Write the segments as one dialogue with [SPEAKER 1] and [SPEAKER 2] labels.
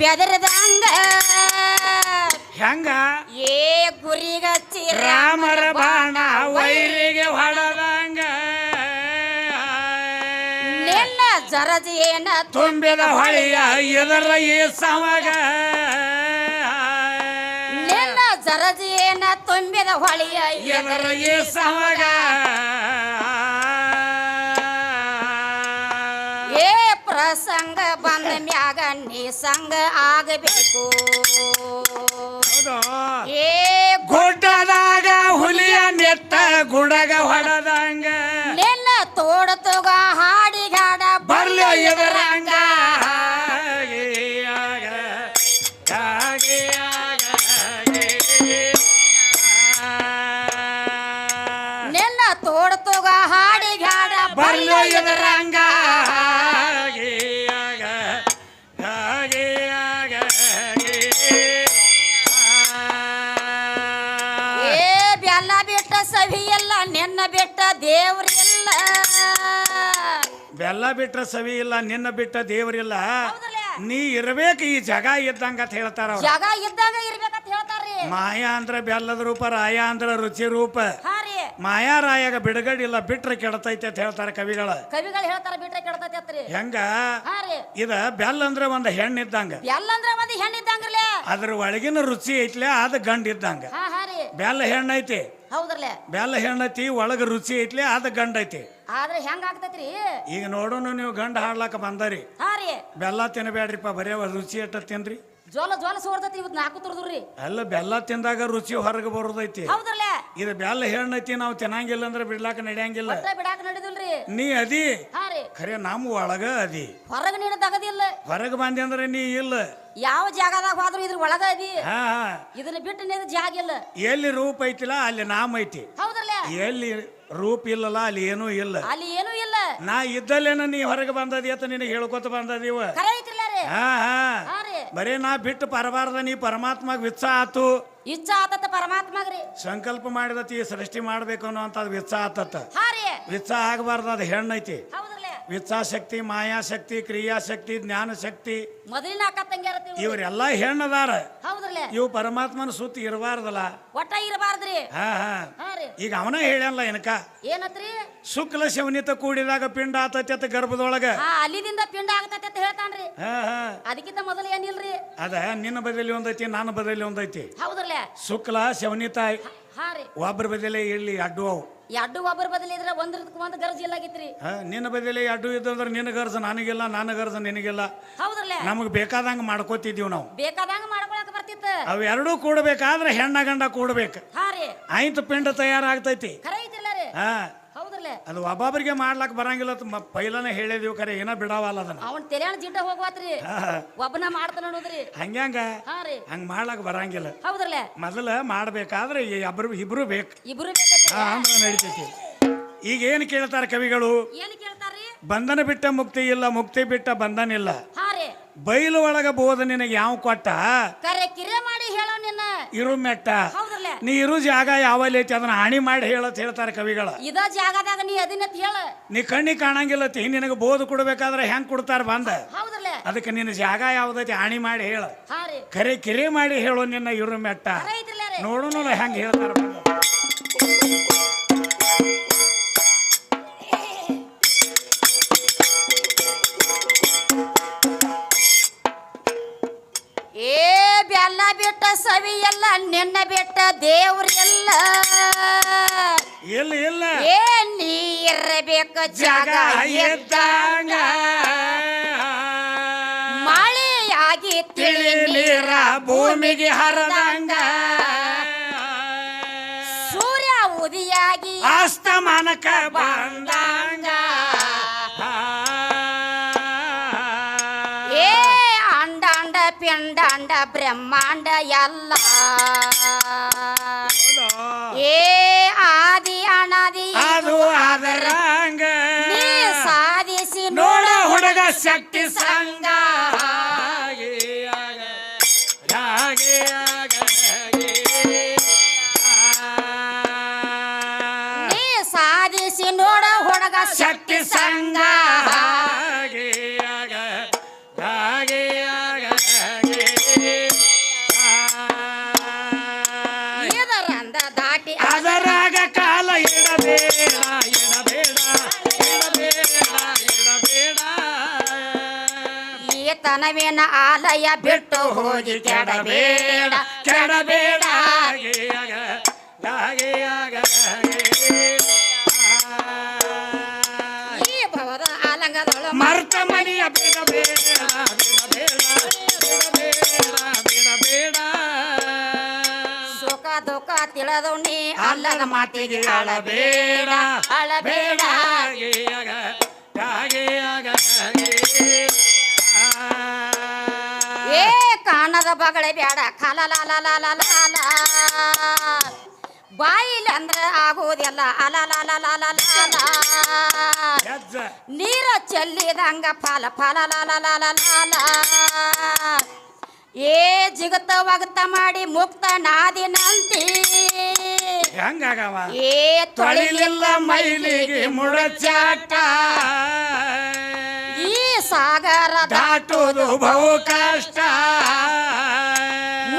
[SPEAKER 1] ಚಿಗರಿ ಹಂಗ ಬೆದರದಂಗ
[SPEAKER 2] ಹೆಂಗ?
[SPEAKER 1] ಏ ಗುರಿಗಚ್ಚಿ
[SPEAKER 2] ರಾಮರ ಬಾಣ ವೈರಿಗೆ ಹೊಡದಂಗ
[SPEAKER 1] ನಿನ್ನ ಜರಜಿ ಏನ
[SPEAKER 2] ತುಂಬಿದ ಹೊಳೆಯ ಎದರ ಈ ಸಮಗ.
[SPEAKER 1] ನಿನ್ನ ಜರಜಿ ಏನ ತುಂಬಿದ ಹೊಳೆಯ
[SPEAKER 2] ಎದರ ಈ ಸಮಗ.
[SPEAKER 1] ಮ್ಯಾಗ ನೀ ಸಂಗ ಆಗಬೇಕು
[SPEAKER 2] ಹೌದು
[SPEAKER 1] ಏ
[SPEAKER 2] ಗುಡ್ಡದಾಗ ಹುಲಿಯ ನೆತ್ತ ಗುಡಗ ಹೊಡೆದಂಗ
[SPEAKER 1] ನಿನ್ನ ತೋಡ ತೋಗ ಹಾಡಿಗಾಡ
[SPEAKER 2] ಬರ್ಲ ಎದರಂಗ
[SPEAKER 1] ನಿನ್ನ ತೋಡ ತೋಗ ಹಾಡಿಗಾಡ
[SPEAKER 2] ಬರ್ಲ ಎದರಂಗ
[SPEAKER 1] ನಿನ್ನ ಬಿಟ್ಟ ದೇವ್ರಿಲ್ಲ.
[SPEAKER 2] ಬೆಲ್ಲ ಬಿಟ್ರ ಸವಿ ಇಲ್ಲ ನಿನ್ನ ಬಿಟ್ಟ ದೇವರಿಲ್ಲ.
[SPEAKER 1] ಹೌದಲ್ಲ?
[SPEAKER 2] ನೀ ಇರ್ಬೇಕು ಈ ಜಗ ಇದ್ದಂಗ ಅಂತ ಹೇಳ್ತಾರ ಅವ್ರು.
[SPEAKER 1] ಜಾಗ ಇದ್ದಾಗ ಇರ್ಬೇಕಂತ ಹೇಳ್ತಾರ್ರಿ.
[SPEAKER 2] ಮಾಯಾ ಅಂದ್ರ ಬೆಲ್ಲದ ರೂಪ ರಾಯ ಅಂದ್ರ ರುಚಿ ರೂಪ.
[SPEAKER 1] ಹಾ ರೀ.
[SPEAKER 2] ಮಾಯಾ ರಾಯಾಗ ಬಿಡುಗಡಿಲ್ಲ ಬಿಟ್ರೆ ಕೆಡತೈತೆ ಅಂತ ಹೇಳ್ತಾರೆ ಕವಿಗಳ.
[SPEAKER 1] ಕವಿಗಳು ಹೇಳ್ತಾರ ಬಿಟ್ರೆ ಕೆಡತೈತೆ
[SPEAKER 2] ಹೆಂಗ?
[SPEAKER 1] ಹಾ ರೀ.
[SPEAKER 2] ಇದ ಬೆಲ್ಲ ಅಂದ್ರೆ ಒಂದು ಹೆಣ್ಣು ಇದ್ದಂಗ.
[SPEAKER 1] ಒಂದ್
[SPEAKER 2] ಅದ್ರ ಒಳಗಿನ ರುಚಿ ಐತ್ಲೆ ಅದ ಗಂಡ ಇದ್ದಂಗ.
[SPEAKER 1] ಹಾ ಹಾ ರೀ.
[SPEAKER 2] ಬೆಲ್ಲ ಹೆಣ್ಣೈತಿ.
[SPEAKER 1] ಹೌದ್ರಲೆ
[SPEAKER 2] ಬೆಲ್ಲ ಹೆಣ್ಣೈತಿ ಒಳಗ ರುಚಿ ಐತ್ಲೆ ಅದ ಗಂಡ ಐತಿ.
[SPEAKER 1] ಆದ್ರೆ ಹೆಂಗ ಆಗ್ತೈತ್ರಿ?
[SPEAKER 2] ಈಗ ನೋಡೋಣ ನೀವು ಗಂಡ ಹಾಡ್ಲಾಕ ಬಂದಾರಿ.
[SPEAKER 1] ಹಾ ರೀ.
[SPEAKER 2] ಬೆಲ್ಲ ತಿನ್ನಬೇಡ್ರಿಪ್ಪ ಬರೇ ರುಚಿ ಎಟ್ಟ ತಿನ್ರಿ.
[SPEAKER 1] ಜೋಲ ಜೋಲ ಸೋರ್ತೈತಿ ಇವತ್ ನಾಲ್ಕು ತುರ್ದ್ರಿ
[SPEAKER 2] ಅಲ್ಲ ಬೆಲ್ಲ ತಿಂದಾಗ ರುಚಿ ಹೊರಗೆ ಬರೋದೈತಿ.
[SPEAKER 1] ಹೌದ್ರಲೆ
[SPEAKER 2] ಇದು ಬೆಲ್ಲ ಹೆಣ್ಣೈತಿ ನಾವು ತಿನ್ನಂಗಿಲ್ಲ ಅಂದ್ರೆ ಬಿಡ್ಲಾಕ ನಡೆಯಂಗಿಲ್ಲ.
[SPEAKER 1] ಒಟ್ಟ ಬಿಡಾಕ ನಡಿದಿಲ್ರಿ.
[SPEAKER 2] ನೀ ಅದಿ?
[SPEAKER 1] ಹಾ ರೀ.
[SPEAKER 2] ಖರೆ ನಮ್ಮ ಒಳಗ ಅದಿ.
[SPEAKER 1] ಹೊರಗ ನೀನು ತಗದಿಲ್ಲ.
[SPEAKER 2] ಹೊರಗೆ ಬಂದಿ ಅಂದ್ರೆ ನೀ ಇಲ್ಲ.
[SPEAKER 1] ಯಾವ ಜಾಗದಾಗ ಹೋದ್ರು ಇದ್ರ ಒಳಗ ಅದಿ.
[SPEAKER 2] ಹಾ ಹಾ.
[SPEAKER 1] ಇದನ್ನ ಬಿಟ್ಟು ನೀನು ಜಾಗ ಇಲ್ಲ.
[SPEAKER 2] ಎಲ್ಲಿ ರೂಪ ಐತಿಲ್ಲ ಅಲ್ಲಿ ನಾಮ ಐತಿ. ಎಲ್ಲಿ ರೂಪ ಇಲ್ಲಲ್ಲ ಅಲ್ಲಿ ಏನೂ ಇಲ್ಲ.
[SPEAKER 1] ಅಲ್ಲಿ ಏನೂ ಇಲ್ಲ.
[SPEAKER 2] ನಾ ಇದ್ದಲ್ಲೇನ ನೀ ಹೊರಗೆ ಬಂದದಿ ಅಂತ ನಿನಗೆ ಹೇಳ್ಕೊತ ಬಂದದಿವ
[SPEAKER 1] ಕರೆ ಐತಿಲ್ಲ ರೀ.
[SPEAKER 2] ಹಾ. ಹಾ. ಬರೇ ನಾ ಬಿಟ್ಟು ಪರಬಾರ್ದ ನೀ ಪರಮಾತ್ಮಗ್ ವಿತ್ಸ ಆತು.
[SPEAKER 1] ಇಚ್ಛ ಆತತ ಪರಮಾತ್ಮಗ್ರಿ.
[SPEAKER 2] ಸಂಕಲ್ಪ ಮಾಡಿದತಿ ಸೃಷ್ಟಿ ಮಾಡ್ಬೇಕು ಅನ್ನೋ ಅಂತದ್ ವಿತ್ಸ ಆತತ್ತ
[SPEAKER 1] ಹಾ ರೀ
[SPEAKER 2] ವಿತ್ಸ ಆಗಬಾರ್ದು ಅದು ಹೆಣ್ಣೈತಿ.
[SPEAKER 1] ಹೌದ್ರಲೆ
[SPEAKER 2] ವಿತ್ಸಾಶಕ್ತಿ ಮಾಯಾಶಕ್ತಿ ಕ್ರಿಯಾಶಕ್ತಿ ಜ್ಞಾನ ಶಕ್ತಿ
[SPEAKER 1] ಮೊದಲಿನ ಅಕ್ಕ ತಂಗ್ಯಾರ
[SPEAKER 2] ಇವರೆಲ್ಲ ಹೆಣ್ಣದಾರ.
[SPEAKER 1] ಹೌದ್ರಲೆ
[SPEAKER 2] ಇವು ಪರಮಾತ್ಮನ ಸುತ್ತ ಇರಬಾರ್ದಲ್ಲ.
[SPEAKER 1] ಒಟ್ಟ ಇರಬಾರ್ದ್ರಿ?
[SPEAKER 2] ಹಾ ಹಾ.
[SPEAKER 1] ಹಾ ರೀ.
[SPEAKER 2] ಈಗ ಅವನ ಹೇಳ್ಯಾನಲ್ಲ ಏನಕ
[SPEAKER 1] ಏನತ್ರಿ?
[SPEAKER 2] ಶುಕ್ಲ ಶವನಿತ ಕೂಡಿದಾಗ ಪಿಂಡ ಆತತಿ ಅತ್ತ ಗರ್ಭದೊಳಗ.
[SPEAKER 1] ಹಾ ಅಲ್ಲಿದಿಂದ ಪಿಂಡ ಆಗತೈತೆ ಅಂತ ಹೇಳ್ತಾನ್ರಿ.
[SPEAKER 2] ಹಾ ಹಾ.
[SPEAKER 1] ಅದಕ್ಕಿಂತ ಮೊದಲು ಏನಿಲ್ರಿ?
[SPEAKER 2] ಅದ ನಿನ್ನ ಬದಲಿ ಒಂದೈತಿ ನನ್ನ ಬದಲಿ ಒಂದೈತಿ.
[SPEAKER 1] ಹೌದ್ರಲ್ಲ?
[SPEAKER 2] ಶುಕ್ಲ ಶವನಿತ
[SPEAKER 1] ಹಾ ರೀ.
[SPEAKER 2] ಒಬ್ಬರ ಬದಲೇ ಇಲ್ಲಿ ಅಡ್ಡು ಅವು.
[SPEAKER 1] ಎರಡು ಒಬ್ಬರ ಬದಲಿ ಇದ್ರೆ ಒಂದ್ರದಕ್ಕೆ ಒಂದು ಗರ್ಜ್ ಇಲ್ಲಾಗಿತ್ರಿ
[SPEAKER 2] ಹಾ, ನಿನ್ನ ಬದಲಿ ಅಡ್ಡು ಇದ್ದಂದ್ರೆ ನಿನ್ನ ಗರ್ಜ ನನಗಿಲ್ಲ ನನ್ನ ಗರ್ಜ ನಿನಗಿಲ್ಲ.
[SPEAKER 1] ಹೌದ್ರಲ್ಲ?
[SPEAKER 2] ನಮಗೆ ಬೇಕಾದಂಗ ಮಾಡ್ಕೋತಿದ್ದೀವಿ ನಾವು.
[SPEAKER 1] ಬೇಕಾದಂಗ ಮಾಡ್ಕೊಳಕ್ ಬರ್ತಿತ್ತು?
[SPEAKER 2] ಅವೆರಡೂ ಕೂಡಬೇಕಾದ್ರೆ ಹೆಣ್ಣ ಗಂಡ ಕೂಡಬೇಕು.
[SPEAKER 1] ಹಾ ರೀ.
[SPEAKER 2] ಆಯ್ತು ಪಿಂಡ ತಯಾರಾಗ್ತೈತಿ.
[SPEAKER 1] ಖರೆ ಐತಿಲ್ಲ ರೀ.
[SPEAKER 2] ಹಾ
[SPEAKER 1] ಹೌದ್ರಲೆ
[SPEAKER 2] ಅದು ಒಬ್ಬೊಬ್ಬರಿಗೆ ಮಾಡ್ಲಾಕ್ ಬರಂಗಿಲ್ಲ ಅಂತ ಮ- ಪೈಲನೇ ಹೇಳಿದೀವಿ ಕರೆ ಏನ ಬಿಡವಲ್ಲ ಅದನ್ನ.
[SPEAKER 1] ಅವನ್ ತೆರೆಯಣ ಜಿಡ್ಡ ಹೋಗ್ವಾತ್ರಿ. ಒಬ್ಬನ ಮಾಡ್ತಾನ ಅನ್ನೋದ್ರಿ.
[SPEAKER 2] ಹಂಗ್ಯಾಂಗ?
[SPEAKER 1] ಹಾ ರೀ.
[SPEAKER 2] ಹಂಗ ಮಾಡ್ಲಾಕ್ ಬರಂಗಿಲ್ಲ.
[SPEAKER 1] ಹೌದ್ರಲ್ಲ?
[SPEAKER 2] ಮೊದಲ ಮಾಡ್ಬೇಕಾದ್ರೆ ಈ ಇಬ್ರು ಇಬ್ರು ಬೇಕು.
[SPEAKER 1] ಇಬ್ರು
[SPEAKER 2] ಅಂದ್ರೆ ನಡೀತೈತಿ. ಈಗ ಏನ್ ಕೇಳ್ತಾರ ಕವಿಗಳು?
[SPEAKER 1] ಏನ್ ಕೇಳ್ತಾರ್ರಿ?
[SPEAKER 2] ಬಂಧನ ಬಿಟ್ಟ ಮುಕ್ತಿ ಇಲ್ಲ ಮುಕ್ತಿ ಬಿಟ್ಟ ಬಂಧನ ಇಲ್ಲ.
[SPEAKER 1] ಹಾ
[SPEAKER 2] ಬೈಲು ಒಳಗ ಬೋಧ ನಿನಗೆ ಯಾವ ಕೊಟ್ಟ?
[SPEAKER 1] ಕರೆ ಕಿರೆ ಮಾಡಿ ಹೇಳೋ ನಿನ್ನ.
[SPEAKER 2] ಇರು ಮೆಟ್ಟ. ನೀ ಇರು ಜಾಗ ಯಾವಲ್ಲಿ ಐತಿ ಅದನ್ನ ಹಾನಿ ಮಾಡಿ ಹೇಳತ್ ಹೇಳ್ತಾರೆ ಕವಿಗಳ.
[SPEAKER 1] ಇದ ಜಾಗದಾಗ ನೀ ಅದಿನತ್ ಹೇಳ.
[SPEAKER 2] ನೀ ಕಣ್ಣಿ ಕಾಣಂಗಿಲ್ಲತಿ ನಿನಗೆ ಬೋಧ ಕೊಡ್ಬೇಕಾದ್ರೆ ಹೆಂಗ್ ಕೊಡ್ತಾರ ಬಂದ? ಅದಕ್ಕೆ ನಿನ್ನ ಜಾಗ ಯಾವ್ದೈತಿ ಹಾನಿ ಮಾಡಿ ಹೇಳ. ಕರೆ ಕಿರೆ ಮಾಡಿ ಹೇಳು ನಿನ್ನ ಇರು ಮೆಟ್ಟ. ನೋಡೋಣ ಹೆಂಗ್ ಹೇಳ್ತಾರ ಬಂದ.
[SPEAKER 1] ಬಿಟ್ಟ ಸವಿ ಎಲ್ಲ ನಿನ್ನ ಬಿಟ್ಟ ದೇವ್ರ ಎಲ್ಲ
[SPEAKER 2] ಇಲ್ಲ ಇಲ್ಲ
[SPEAKER 1] ಏ ನೀರಬೇಕು
[SPEAKER 2] ಜಾಗ ಎದ್ದಂಗ
[SPEAKER 1] ಮಳೆಯಾಗಿ
[SPEAKER 2] ತಿಳಿ ನೀರ ಭೂಮಿಗೆ ಹರದಂಗ.
[SPEAKER 1] ಸೂರ್ಯ ಉದಿಯಾಗಿ
[SPEAKER 2] ಅಸ್ತಮಾನಕ ಬಂದಂಗ.
[SPEAKER 1] ಪಿಂಡಾಂಡ ಬ್ರಹ್ಮಾಂಡ ಎಲ್ಲ. ಏ ಆದಿ ಅನಾದಿ
[SPEAKER 2] ಅದು ಅದರಂಗ
[SPEAKER 1] ನೀ ಸಾಧಿಸಿ
[SPEAKER 2] ನೋಡ ಹುಡುಗ ಶಕ್ತಿ ಸಂಗ.
[SPEAKER 1] ನೀ ಸಾಧಿಸಿ ನೋಡ ಹುಡುಗ
[SPEAKER 2] ಶಕ್ತಿ ಸಂಗ
[SPEAKER 1] ತನವೇನ ಆಲಯ ಬಿಟ್ಟು ಹೋಗಿ ಕೆಡಬೇಡ
[SPEAKER 2] ಕೆಡಬೇಡ.
[SPEAKER 1] ಈ ಭವದ ಆಲಂಗದೊಳ
[SPEAKER 2] ಮರ್ತ ಮನೆಯ ಬಿಡಬೇಡ ಬಿಡಬೇಡ ಬಿಡಬೇಡ ಬಿಡಬೇಡ
[SPEAKER 1] ಸುಖ ದುಃಖ ತಿಳಿದು ನೀ
[SPEAKER 2] ಅಲ್ಲದ ಮಾತಿಗೆ ಅಳಬೇಡ.
[SPEAKER 1] ಕಾಣದ ಬಗಳೆ ಬೇಡ. ಕಾಲ ಬಾಯಿಲ್ ಅಂದ್ರ ಆಗೋದಿಲ್ಲ ಅಲಲಾಲ ನೀರ ಚೆಲ್ಲಿದಂಗ ಫಲ ಫಲ ಏ ಜಿಗತ ಒಗತ ಮಾಡಿ ಮುಕ್ತ ನಾದಿ
[SPEAKER 2] ನಂತಿ.
[SPEAKER 1] ಏ
[SPEAKER 2] ತೊಳಿಲಿಲ್ಲ ಮೈಲಿಗೆ ಮುಡಚಾಟ
[SPEAKER 1] ಈ ಸಾಗರ
[SPEAKER 2] ದಾಟೋದು ಬಹು ಕಷ್ಟ.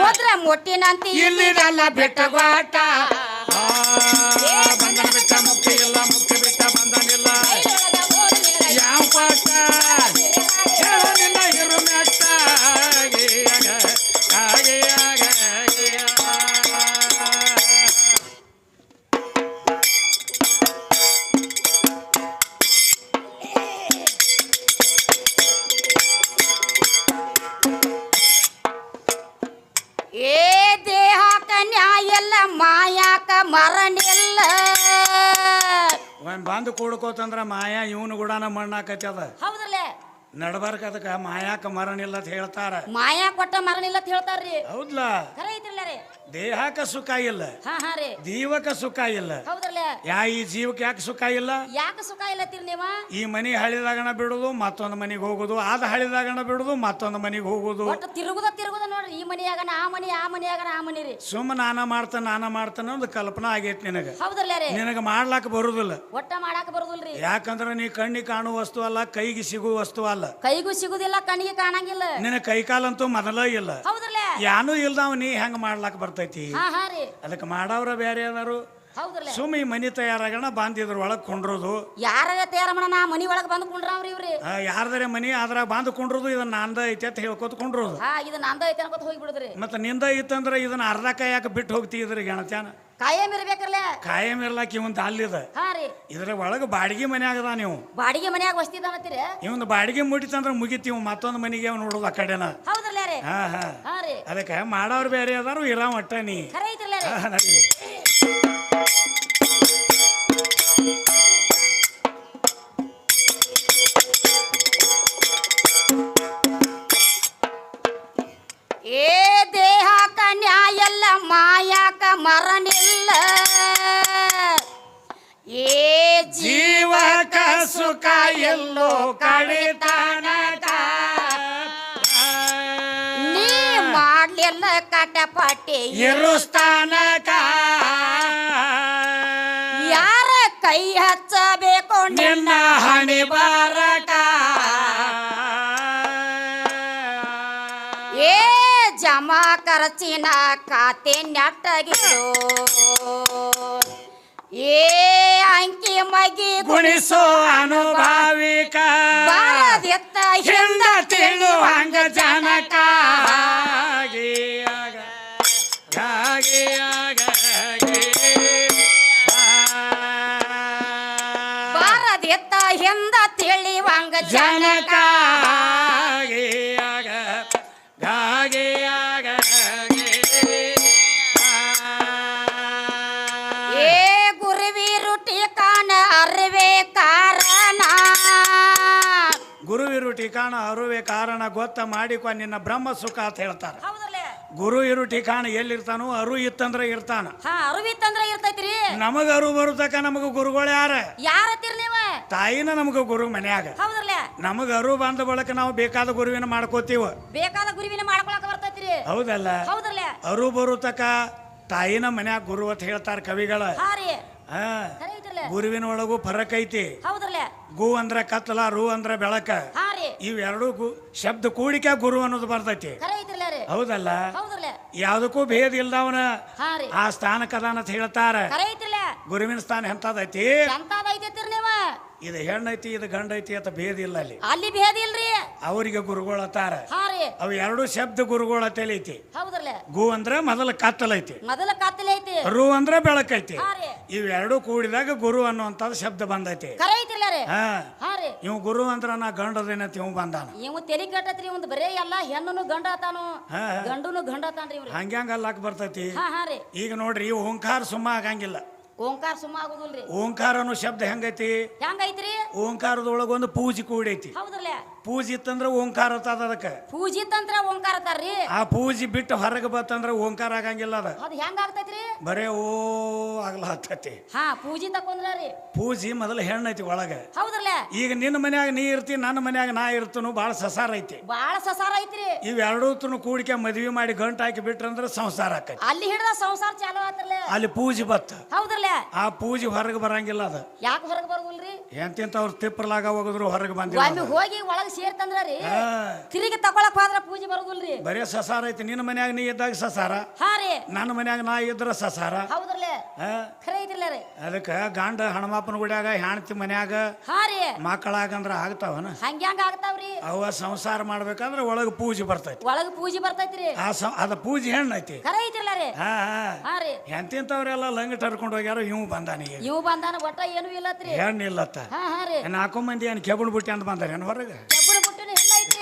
[SPEAKER 1] ಮುದ್ರ ಮುಟ್ಟಿನಂತಿ
[SPEAKER 2] ಇಲ್ಲಿದಲ್ಲ ನನ್ನ ಬೆಟ್ಟ ಬಿಟ್ಟ ಮುಕ್ತಿ ಇಲ್ಲ ಮುಕ್ತಿ
[SPEAKER 1] ಮರಣಿಲ್ಲ
[SPEAKER 2] ಬಂದು ಕೂಡ್ಕೋತಂದ್ರ ಮಾಯಾ ಇವನು ಕೂಡ ಮಣ್ಣಾಕತ್ಯದ
[SPEAKER 1] ಹೌದಲ್ಲೇ
[SPEAKER 2] ನಡ್ಬರ್ಕ ಅದಕ್ಕ ಮಾಯಾಕ ಮರಣಿಲ್ಲ ಅಂತ ಹೇಳ್ತಾರ.
[SPEAKER 1] ಮಾಯಾ ಕೊಟ್ಟ ಮರಣಿಲ್ಲ ಅಂತ ಹೇಳ್ತಾರ್ರಿ.
[SPEAKER 2] ಹೌದ್ಲ?
[SPEAKER 1] ಖರೆ ರೀ.
[SPEAKER 2] ದೇಹಕ್ಕ ಸುಖ ಇಲ್ಲ
[SPEAKER 1] ಹಾ ಹಾ ರೀ.
[SPEAKER 2] ಜೀವಕ್ಕ ಸುಖ ಇಲ್ಲ.
[SPEAKER 1] ಹೌದ್ರಲ್ಲ?
[SPEAKER 2] ಯಾ ಈ ಜೀವಕ್ಕೆ ಯಾಕೆ ಸುಖ ಇಲ್ಲ?
[SPEAKER 1] ಯಾಕೆ ಸುಖ ಇಲ್ಲತ್ತೀರಿ ನೀವ?
[SPEAKER 2] ಈ ಮನಿ ಹಳಿದಾಗಣ ಬಿಡುದು ಮತ್ತೊಂದು ಮನಿಗೆ ಹೋಗುದು. ಆದ ಹಳಿದಾಗಣ ಬಿಡುದು ಮತ್ತೊಂದು ಮನಿಗೆ ಹೋಗುದು.
[SPEAKER 1] ಒಟ್ಟು ತಿರುಗುದ ತಿರುಗುದ ನೋಡ್ರಿ ಈ ಮನಿಯಾಗನ ಆ ಮನಿ ಆ ಮನಿಯಾಗನ ಆ ಮನಿ ರೀ.
[SPEAKER 2] ಸುಮ್ಮ ನಾನ ಮಾಡ್ತಾನ ನಾನ ಮಾಡ್ತಾನ ಒಂದು ಕಲ್ಪನಾ ಆಗೈತಿ ನಿನಗ.
[SPEAKER 1] ಹೌದಲ್ಲ ರೀ.
[SPEAKER 2] ನಿನಗ ಮಾಡ್ಲಾಕ ಬರುದಿಲ್ಲ.
[SPEAKER 1] ಒಟ್ಟ ಮಾಡಾಕ ಬರುದಿಲ್ರಿ.
[SPEAKER 2] ಯಾಕಂದ್ರ ನೀ ಕಣ್ಣಿಗೆ ಕಾಣುವ ವಸ್ತು ಅಲ್ಲ ಕೈಗೆ ಸಿಗುವ ವಸ್ತು ಅಲ್ಲ.
[SPEAKER 1] ಕೈಗೂ ಸಿಗುದಿಲ್ಲ ಕಣ್ಣಿಗೆ ಕಾಣಂಗಿಲ್ಲ.
[SPEAKER 2] ನಿನ್ನ ಕೈಕಾಲಂತೂ ಮೊದಲ ಇಲ್ಲ.
[SPEAKER 1] ಹೌದ್ರಲ್ಲ?
[SPEAKER 2] ಯಾನೂ ಇಲ್ದಾವ ನೀ ಹೆಂಗ್ ಮಾಡ್ಲಾಕ ಬರ್ತೈತಿ?
[SPEAKER 1] ಹಾ ಹಾ ರೀ.
[SPEAKER 2] ಅದಕ್ಕೆ ಮಾಡವ್ರ ಬೇರೆ ಅದಾರು
[SPEAKER 1] ಹೌದ್ರಲ್ಲ?
[SPEAKER 2] ಈ ಮನಿ ತಯಾರಾಗಣ ಬಂದಿದ್ರ ಒಳಗ್ ಕೊಂಡ್ರೋದು.
[SPEAKER 1] ಯಾರ ತಯಾರ ಮಾಡ ನಾ ಮನಿ ಒಳಗೆ ಬಂದು ಕುಂಡ್ರಾವ್ರಿ ಇವ್ರಿ.
[SPEAKER 2] ಆ, ಯಾರ್ದರೆ ಮನಿ ಅದ್ರಾಗ ಬಾಂದ್ ಕೊಂಡ್ರೋದು ಇದನ್ನ ನಾಂದ ಐತಿ ಅಂತ ಹೇಳ್ಕೊತ ಕೊಂಡ್ರೋದು.
[SPEAKER 1] ಹಾ ಇದು ನಂದ ಐತೆ ಅನ್ಕೊತ ಹೋಗಿ ಬಿಡುದ್ರಿ
[SPEAKER 2] ಮತ್ತೆ ನಿಂದ ಇತ್ತಂದ್ರ ಇದನ್ನ ಅರ್ಧ ಕಾಯಕ ಬಿಟ್ಟು ಹೋಗ್ತಿದ್ರಿ ಗಣತ್ಯಾನ.
[SPEAKER 1] ಕಾಯಂ ಇರ್ಬೇಕಲ್ಲ
[SPEAKER 2] ಕಾಯಂ ಇರ್ಲಾಕ ಇವಂದ ಅಲ್ಲಿದ
[SPEAKER 1] ಹಾ ರೀ.
[SPEAKER 2] ಇದ್ರ ಒಳಗ ಬಾಡಿಗೆ ಮನೆ ಆಗದ ನೀವು
[SPEAKER 1] ಬಾಡಿಗೆ ಮನ್ಯಾಗ ವಸ್ತಿ ಅನ್ನತ್ತೀರಿ
[SPEAKER 2] ಇವನ್ ಬಾಡಿಗೆ ಮುಟ್ಟಿತಂದ್ರ ಮುಗಿತೀವಿ ಮತ್ತೊಂದು ಮನಿಗೆ ಅವ್ನು ನೋಡೋದು ಆ ಕಡೆನ.
[SPEAKER 1] ಹೌದ್ರಲ್ಲ ರೀ?
[SPEAKER 2] ಹಾ ಹಾ.
[SPEAKER 1] ಹಾ ರೀ.
[SPEAKER 2] ಅದಕ್ಕೆ ಮಾಡೋರ್ ಬೇರೆ ಅದಾರು ಇರ ಮಟ್ಟ ನೀ.
[SPEAKER 1] ಖರೆ ಐತಿಲ್ಲ ರೀ?
[SPEAKER 2] ಹಾ, ನಡೀಲಿ.
[SPEAKER 1] ಏ ದೇಹಕ ನ್ಯಾಯ ಎಲ್ಲ ಮಾಯಾಕ ಮರಣಿಲ್ಲ. ಏ
[SPEAKER 2] ಜೀವಕ ಸುಖ ಎಲ್ಲೋ ಕಡಿತಾನಕ.
[SPEAKER 1] ನೀ ಮಾಡ್ಲಿಲ್ಲ ಕಟಪಟಿ
[SPEAKER 2] ಇರುಸ್ತಾನಕ
[SPEAKER 1] ಕೈ ಹಚ್ಚಬೇಕು
[SPEAKER 2] ನಿನ್ನ ಹಣೆ ಬಾರಕ.
[SPEAKER 1] ಏ ಜಮಾ ಖರ್ಚಿನ ಖಾತೆ ನೆಟ್ಟಗಿಡು. ಏ ಅಂಕಿ ಮಗಿ
[SPEAKER 2] ಗುಣಿಸೋ ಅನುಭಾವಿಕ.
[SPEAKER 1] ಬಾರದಿತ್ತ
[SPEAKER 2] ಹಿಂದ ತಿಳುವಂಗ ಜನಕ ಜನಕ.
[SPEAKER 1] ಏ ಗುರುವಿ ರುಟಿ ಕಾಣ ಅರಿವೆ ಕಾರಣ.
[SPEAKER 2] ಗುರು ಇರು ಠಿಕಾಣ ಅರುವೆ ಕಾರಣ ಗೊತ್ತ ಮಾಡಿಕೊ ನಿನ್ನ ಬ್ರಹ್ಮ ಸುಖ ಅಂತ ಹೇಳ್ತಾರ. ಗುರು ಇರು ಠಿಕಾಣ ಎಲ್ಲಿರ್ತಾನೋ ಅರು ಇತ್ತಂದ್ರೆ ಇರ್ತಾನ.
[SPEAKER 1] ಹಾ ಅರಿವಿತ್ತಂದ್ರ ಇರ್ತೈತ್ರಿ.
[SPEAKER 2] ನಮಗ ಅರು ಬರುತ್ತಕ ನಮಗ ಗುರುಗಳು ಯಾರ?
[SPEAKER 1] ಯಾರ ನೀವ?
[SPEAKER 2] ತಾಯಿನ ನಮಗ ಗುರು ಮನ್ಯಾಗ. ನಮಗ ಅರು ಬಂದ ಬಳಕ ನಾವು ಬೇಕಾದ ಗುರುವಿನ ಮಾಡ್ಕೋತೀವ.
[SPEAKER 1] ಬೇಕಾದ ಗುರುವಿನ ಮಾಡ್ಕೊಳಕ ಬರ್ತೈತ್ರಿ.
[SPEAKER 2] ಹೌದಲ್ಲ?
[SPEAKER 1] ಹೌದಲ್ಲೇ
[SPEAKER 2] ಅರು ಬರುತಕ ತಾಯಿನ ಮನ್ಯಾಗ ಗುರು ಅಂತ ಹೇಳ್ತಾರ ಕವಿಗಳ.
[SPEAKER 1] ಹಾರಿ
[SPEAKER 2] ಹಾ ಗುರುವಿನ ಒಳಗೂ ಫರಕ್ ಐತಿ.
[SPEAKER 1] ಹೌದ್ರಲ್ಲ?
[SPEAKER 2] ಗು ಅಂದ್ರ ಕತ್ಲ ರು ಅಂದ್ರ ಬೆಳಕ. ಇವೆರಡು ಶಬ್ದ ಕೂಡಿಕೆ ಗುರು ಅನ್ನೋದು ಬರ್ತೈತಿ. ಹೌದಲ್ಲ? ಯಾವ್ದಕ್ಕೂ ಭೇದ ಇಲ್ದವನ ಆ ಸ್ಥಾನ ಸ್ಥಾನಕ್ಕದಾನ ಅಂತ ಹೇಳ್ತಾರ. ಗುರುವಿನ ಸ್ಥಾನ ಎಂತದೈತಿ? ಇದು ಹೆಣ್ಣೈತಿ ಇದು ಗಂಡ ಐತಿ ಅಂತ ಭೇದ ಇಲ್ಲ ಅಲ್ಲಿ.
[SPEAKER 1] ಅಲ್ಲಿ ಭೇದ ಇಲ್ರಿ?
[SPEAKER 2] ಅವರಿಗೆ ಗುರುಗಳತ್ತಾರ
[SPEAKER 1] ಹಾ ರೀ.
[SPEAKER 2] ಅವು ಎರಡು ಶಬ್ದ ಗುರುಗಳ ಐತಿ.
[SPEAKER 1] ಹೌದ್ರಲ್ಲ?
[SPEAKER 2] ಗು ಅಂದ್ರೆ ಮೊದಲ ಕತ್ತಲೈತಿ
[SPEAKER 1] ಮೊದಲ ಕತ್ತಲೆ ಐತಿ.
[SPEAKER 2] ರು ಅಂದ್ರೆ ಬೆಳಕೈತಿ
[SPEAKER 1] ಹಾ ರೀ.
[SPEAKER 2] ಇವೆರಡು ಕೂಡಿದಾಗ ಗುರು ಅನ್ನುವಂತ ಶಬ್ದ ಬಂದೈತಿ.
[SPEAKER 1] ಕರೆ ಐತಿಲ್ಲ ರೀ?
[SPEAKER 2] ಹಾ.
[SPEAKER 1] ಹಾ ರೀ.
[SPEAKER 2] ಇವ್ ಗುರು ಅಂದ್ರ ನಾ ಗಂಡದೇನಂತ ಇವ್ ಬಂದಾನ.
[SPEAKER 1] ಇವ್ ತೆಲಿ ಕೆಟ್ಟತ್ರಿ ಒಂದು ಬರೇ ಎಲ್ಲ ಹೆಣ್ಣು ಗಂಡ ಆತಾನು.
[SPEAKER 2] ಹಾ.
[SPEAKER 1] ಗಂಡುನು ಗಂಡ ಆತಾನ್ರಿ ಇವ್ರಿ.
[SPEAKER 2] ಹಂಗ್ಯಾಂಗ ಅಲ್ಲಾಕ್ ಬರ್ತೈತಿ.
[SPEAKER 1] ಹಾ ಹಾ ರೀ.
[SPEAKER 2] ಈಗ ನೋಡ್ರಿ ಓಂಕಾರ ಸುಮ್ಮ ಆಗಂಗಿಲ್ಲ.
[SPEAKER 1] ಓಂಕಾರ ಸುಮ್ಮ ಆಗುದಿಲ್ರಿ.
[SPEAKER 2] ಓಂಕಾರ ಅನ್ನೋ ಶಬ್ದ ಹೆಂಗೈತಿ?
[SPEAKER 1] ಹೆಂಗೈತ್ರಿ?
[SPEAKER 2] ಓಂಕಾರದೊಳಗೊಂದು ಪೂಜೆ ಕೂಡೈತಿ.
[SPEAKER 1] ಹೌದ್ರಲ್ಲ
[SPEAKER 2] ಪೂಜೆ ಇತ್ತಂದ್ರ ಓಂಕಾರ ಅದ ಅದಕ್ಕೆ.
[SPEAKER 1] ಪೂಜಿ ತಂತ್ರ ಓಂಕಾರ ಅತ್ತಾರ್ರಿ
[SPEAKER 2] ಆ ಪೂಜೆ ಬಿಟ್ಟು ಹೊರಗೆ ಬತ್ತಂದ್ರ ಓಂಕಾರ ಆಗಂಗಿಲ್ಲ ಅದ.
[SPEAKER 1] ಅದ್ ಹೆಂಗ ಆಗ್ತೈತ್ರಿ?
[SPEAKER 2] ಬರೇ ಓ ಆಗ್ಲ ಹತ್ತೈತಿ
[SPEAKER 1] ಹಾ ಪೂಜಿ ತಕೊಂದ್ರ
[SPEAKER 2] ಪೂಜಿ ಮೊದಲು ಹೆಣ್ಣೈತಿ ಒಳಗ.
[SPEAKER 1] ಹೌದ್ರಲ್ಲ?
[SPEAKER 2] ಈಗ ನಿನ್ನ ಮನ್ಯಾಗ ನೀ ಇರ್ತಿ ನನ್ನ ಮನ್ಯಾಗ ನಾ ಇರ್ತನು ಭಾಳ ಸಸಾರ ಐತಿ.
[SPEAKER 1] ಬಾಳ ಸಸಾರ ಐತ್ರಿ.
[SPEAKER 2] ಇವೆರಡೂ ಕೂಡಿಕೆ ಮದ್ವಿ ಮಾಡಿ ಗಂಟು ಹಾಕಿ ಬಿಟ್ರಂದ್ರ ಸಂಸಾರ ಆಕೈತಿ.
[SPEAKER 1] ಅಲ್ಲಿ ಹಿಡಿದ ಸಂಸಾರ ಚಾಲು ಆತ್ರಲ್ಲ
[SPEAKER 2] ಅಲ್ಲಿ ಪೂಜೆ ಬತ್ತ.
[SPEAKER 1] ಹೌದ್ರಲ್ಲ?
[SPEAKER 2] ಆ ಪೂಜೆ ಹೊರಗೆ ಬರಂಗಿಲ್ಲ ಅದ.
[SPEAKER 1] ಯಾಕೆ ಹೊರಗೆ ಬರುದಿಲ್ರಿ
[SPEAKER 2] ಎಂತಿಂತವ್ರು ತಿಪ್ಪರ್ಲಾಗ ಹೋಗಿದ್ರು ಹೊರಗೆ ಬಂದಿಲ್ಲ
[SPEAKER 1] ಹೋಗಿ ಒಳಗ್ ಸೇರ್ತಂದ್ರ ರೀ
[SPEAKER 2] ಹಾ.
[SPEAKER 1] ತಿರುಗಿ ತಕೊಳಕ್ ಹೋದ್ರ ಪೂಜೆ ಬರೋದಿಲ್ರಿ?
[SPEAKER 2] ಬರೇ ಸಸಾರ ಐತಿ ನಿನ್ನ ಮನ್ಯಾಗ ನೀ ಇದ್ದಾಗ ಸಸಾರ?
[SPEAKER 1] ಹಾ ರೀ.
[SPEAKER 2] ನನ್ನ ಮನ್ಯಾಗ ನಾ ಇದ್ರ ಸಸಾರ?
[SPEAKER 1] ಹೌದ್ರಲ್ಲ?
[SPEAKER 2] ಹಾ?
[SPEAKER 1] ಖರೆ ಐತಿಲ್ಲ ರೀ.
[SPEAKER 2] ಅದಕ್ಕ ಗಂಡ ಹಣಮಾಪನ ಗುಡ್ಯಾಗ ಹೆಣ್ತಿ ಮನ್ಯಾಗ
[SPEAKER 1] ಹಾ ರೀ.
[SPEAKER 2] ಮಕ್ಕಳಾಗಂದ್ರ ಆಗ್ತಾವನ?
[SPEAKER 1] ಹಂಗ್ಯಾಂಗ ಆಗ್ತಾವ್ರಿ.
[SPEAKER 2] ಅವ ಸಂಸಾರ ಮಾಡ್ಬೇಕಂದ್ರ ಒಳಗ ಪೂಜೆ ಬರ್ತೈತಿ.
[SPEAKER 1] ಒಳಗ ಪೂಜೆ ಬರ್ತೈತ್ರಿ.
[SPEAKER 2] ಆ ಸ ಅದ ಪೂಜೆ ಹೆಣ್ಣೈತಿ.
[SPEAKER 1] ಖರೆ ಐತಿಲ್ಲ ರೀ.
[SPEAKER 2] ಹಾ ಹಾ.
[SPEAKER 1] ಹಾ ರೀ
[SPEAKER 2] ಎಂತಿಂತವ್ರೆಲ್ಲ ಲಂಗ ತರ್ಕೊಂಡು ಹೋಗ್ಯಾರ ಇವ್ ಬಂದಾನ ಈಗ.
[SPEAKER 1] ಇವು ಬಂದಾನ ಒಟ್ಟ ಏನು ಇಲ್ಲತ್ರಿ.
[SPEAKER 2] ಹೆಣ್ಣು ಇಲ್ಲತ್ತ
[SPEAKER 1] ಹಾ ಹಾ ರೀ.
[SPEAKER 2] ನಾಲ್ಕು ಮಂದಿ ಏನ್ ಕೆಬಣ್ ಬುಟ್ಟಿ ಅಂತ ಬಂದಾರ ಏನ್ ಹೊರಗೆ?
[SPEAKER 1] ಕೆಬ್ಬಣ ಬುಟ್ಟಿನ ಇಲ್ಲ ಐತ್ರಿ